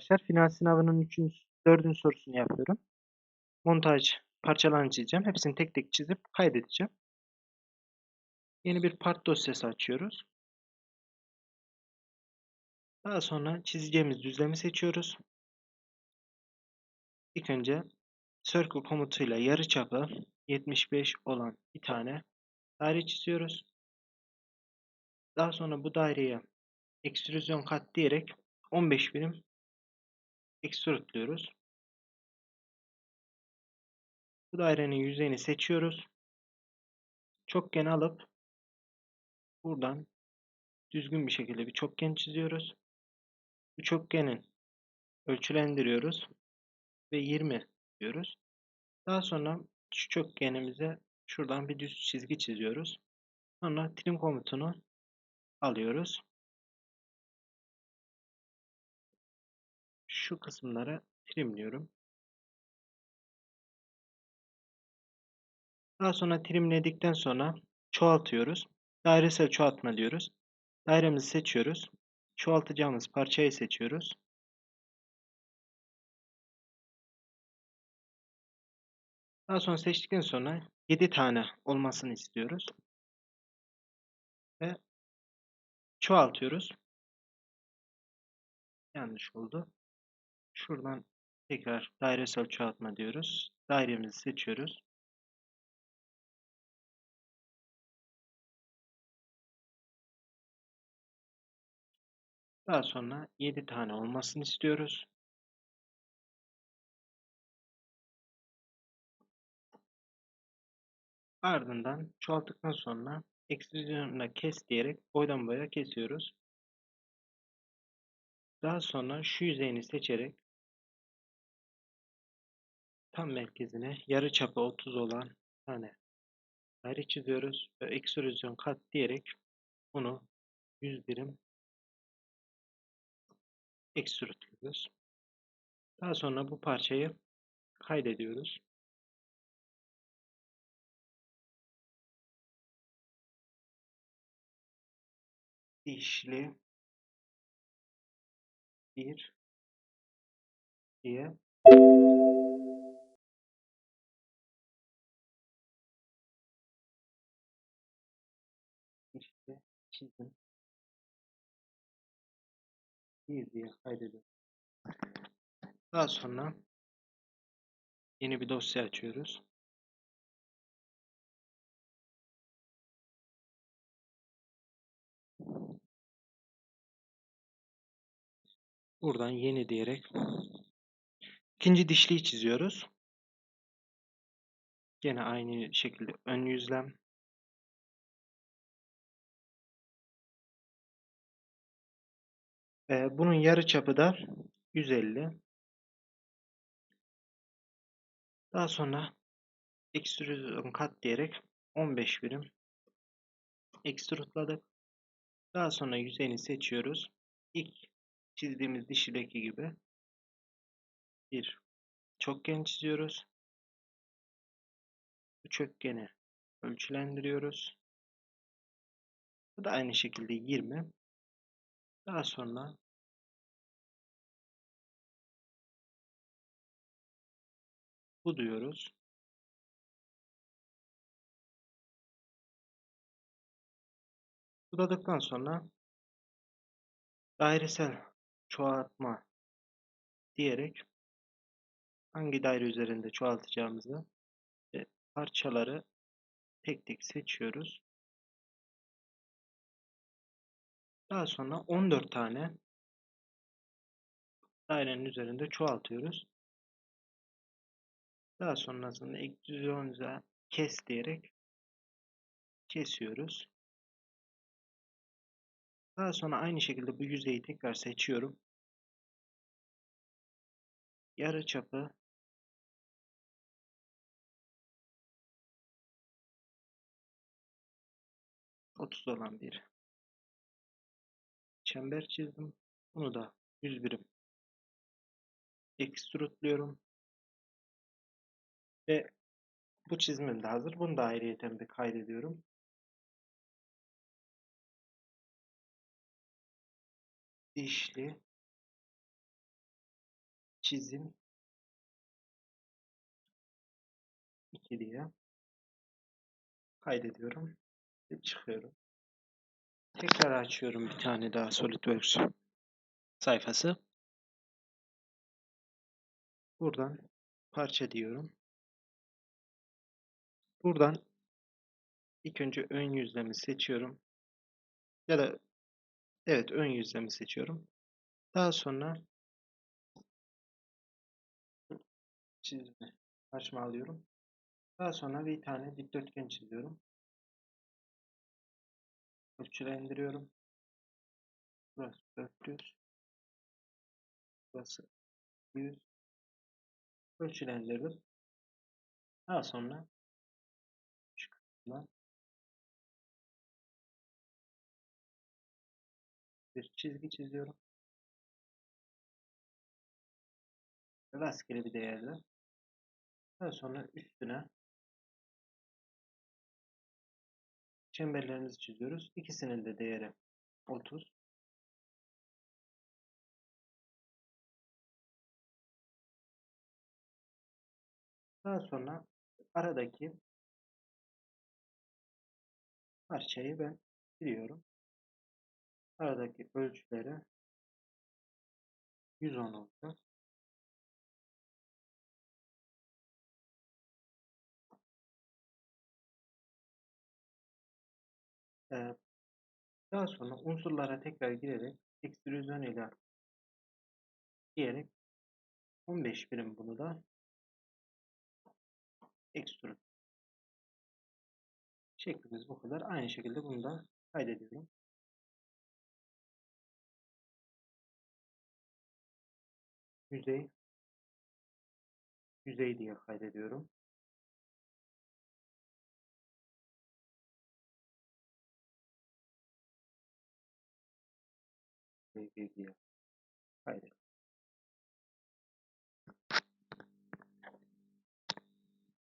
arkadaşlar. Final sınavının 3. 4. sorusunu yapıyorum. Montaj parçalarını çizeceğim. Hepsini tek tek çizip kaydedeceğim. Yeni bir part dosyası açıyoruz. Daha sonra çizeceğimiz düzlemi seçiyoruz. İlk önce circle komutuyla yarıçapı 75 olan bir tane daire çiziyoruz. Daha sonra bu daireye ekstrüzyon kat diyerek 15 birim extrude'luyoruz. Bu dairenin yüzeyini seçiyoruz. Çokgen alıp buradan düzgün bir şekilde bir çokgen çiziyoruz. Bu çokgenin ölçülendiriyoruz ve 20 diyoruz. Daha sonra şu çokgenimize şuradan bir düz çizgi çiziyoruz. Sonra trim komutunu alıyoruz. Şu kısımları trimliyorum. Daha sonra trimledikten sonra çoğaltıyoruz. Dairesel çoğaltma diyoruz. Dairemizi seçiyoruz. Çoğaltacağımız parçayı seçiyoruz. Daha sonra seçtikten sonra 7 tane olmasını istiyoruz. Ve çoğaltıyoruz. Yanlış oldu. Şuradan tekrar dairesel çoğaltma diyoruz. Dairemizi seçiyoruz. Daha sonra 7 tane olmasını istiyoruz. Ardından çoğalttıktan sonra ekstrüzyonla kes diyerek boydan boya kesiyoruz. Daha sonra şu yüzeyini seçerek tam merkezine yarı çapı 30 olan tane daire çiziyoruz ve ekstrüzyon kat diyerek bunu 100 birim ekstrütlüyoruz. Daha sonra bu parçayı kaydediyoruz. Dişli bir diye çizim bir diye kaydediyorum. Daha sonra yeni bir dosya açıyoruz. Buradan yeni diyerek ikinci dişliyi çiziyoruz. Yine aynı şekilde ön yüzlem. Ee, bunun yarı çapı da 150. Daha sonra ekstrüzyon kat diyerek 15 birim ekstrutladık. Daha sonra yüzeyini seçiyoruz. İlk çizdiğimiz dişideki gibi bir çokgen çiziyoruz. Bu çokgeni ölçülendiriyoruz. Bu da aynı şekilde 20. Daha sonra bu diyoruz. Budadıktan sonra dairesel çoğaltma diyerek hangi daire üzerinde çoğaltacağımızı ve parçaları tek tek seçiyoruz. Daha sonra 14 tane dairenin üzerinde çoğaltıyoruz. Daha sonrasında ekstrüzyonza kes diyerek kesiyoruz. Daha sonra aynı şekilde bu yüzeyi tekrar seçiyorum. Yarı çapı otuz olan bir çember çizdim. Bunu da 100 birim ekstrutluyorum. Ve bu çizimim de hazır. Bunu da ayrıyeten bir kaydediyorum. dişli çizim 2 diye kaydediyorum ve çıkıyorum. Tekrar açıyorum bir tane daha SolidWorks sayfası. Buradan parça diyorum. Buradan ilk önce ön yüzlemi seçiyorum. Ya da evet ön yüzlemi seçiyorum. Daha sonra çizimi karşıma alıyorum. Daha sonra bir tane dikdörtgen çiziyorum. Ölçülendiriyorum. Burası 400. Burası 100. Ölçülendirdim. Daha sonra kısımdan bir çizgi çiziyorum. Rastgele bir değerle. Daha sonra üstüne çemberlerimizi çiziyoruz. İkisinin de değeri 30. Daha sonra aradaki parçayı ben biliyorum. Aradaki ölçüleri 110 olacak. Daha sonra unsurlara tekrar girerek ekstrüzyon ile diyerek 15 birim bunu da ekstrüt. Şeklimiz bu kadar. Aynı şekilde bunu da kaydediyorum. Yüzey yüzey diye kaydediyorum. easier. Right.